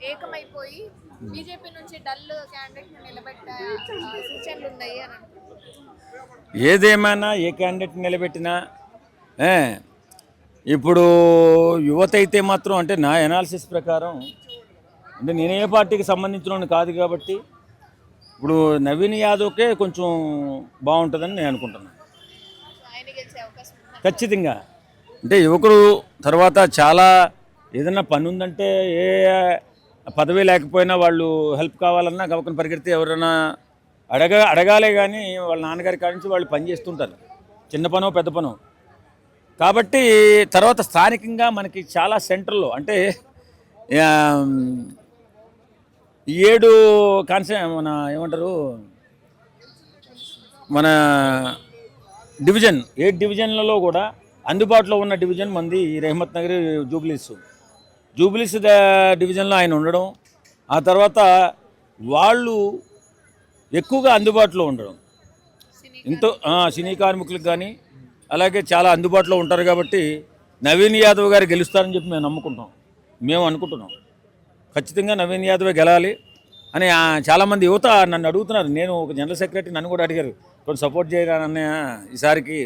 ఏకమైపోయి BJP నుంచి డల్ candidate నిలబెట్టే సూచనలు ఉన్నాయి అని ఏదేమైనా ఏ క్యాండిడేట్ నిలబెట్టినా ఇప్పుడు యువత అయితే మాత్రం అంటే నా ఎనాలిసిస్ ప్రకారం అంటే నేను ఏ పార్టీకి సంబంధించిన కాదు కాబట్టి ఇప్పుడు నవీన్ యాదవ్కే కొంచెం బాగుంటుందని నేను అనుకుంటున్నాను ఖచ్చితంగా. అంటే యువకుడు తర్వాత చాలా ఏదైనా పని ఉందంటే ఏ పదవి లేకపోయినా వాళ్ళు హెల్ప్ కావాలన్నా గవకని పరిగెడితే ఎవరైనా అడగ అడగాలే కానీ వాళ్ళ నాన్నగారి కాడి నుంచి వాళ్ళు పని చేస్తుంటారు. చిన్న పనో పెద్ద పనో. కాబట్టి తర్వాత స్థానికంగా మనకి చాలా సెంటర్లో అంటే ఈ ఏడు కాన్సే మన ఏమంటారు? మన డివిజన్ ఏ డివిజన్లలో కూడా అందుబాటులో ఉన్న డివిజన్ మంది ఈ రెహమత్ నగర్ జూబ్లీస్. జూబ్లీస్ డివిజన్లో ఆయన ఉండడం ఆ తర్వాత వాళ్ళు ఎక్కువగా అందుబాటులో ఉండడం. ఎంతో సినీ కార్మికులకు కానీ అలాగే చాలా అందుబాటులో ఉంటారు కాబట్టి నవీన్ యాదవ్ గారు గెలుస్తారని చెప్పి మేము నమ్ముకుంటాం. మేము అనుకుంటున్నాం. ఖచ్చితంగా నవీన్ యాదవ్ గెలాలి అని చాలామంది యువత నన్ను అడుగుతున్నారు. నేను ఒక జనరల్ సెక్రటరీ నన్ను కూడా అడిగారు కొంచెం సపోర్ట్ చేయరా అన్నయ్య? ఈసారికి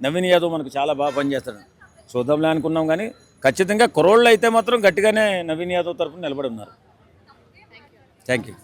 నవీన్ యాదవ్ మనకు చాలా బాగా పనిచేస్తాడు. చూద్దాంలే అనుకున్నాం కానీ ఖచ్చితంగా కుర్రోళ్ళు అయితే మాత్రం గట్టిగానే నవీన్ యాదవ్ తరఫున నిలబడి ఉన్నారు. Thank you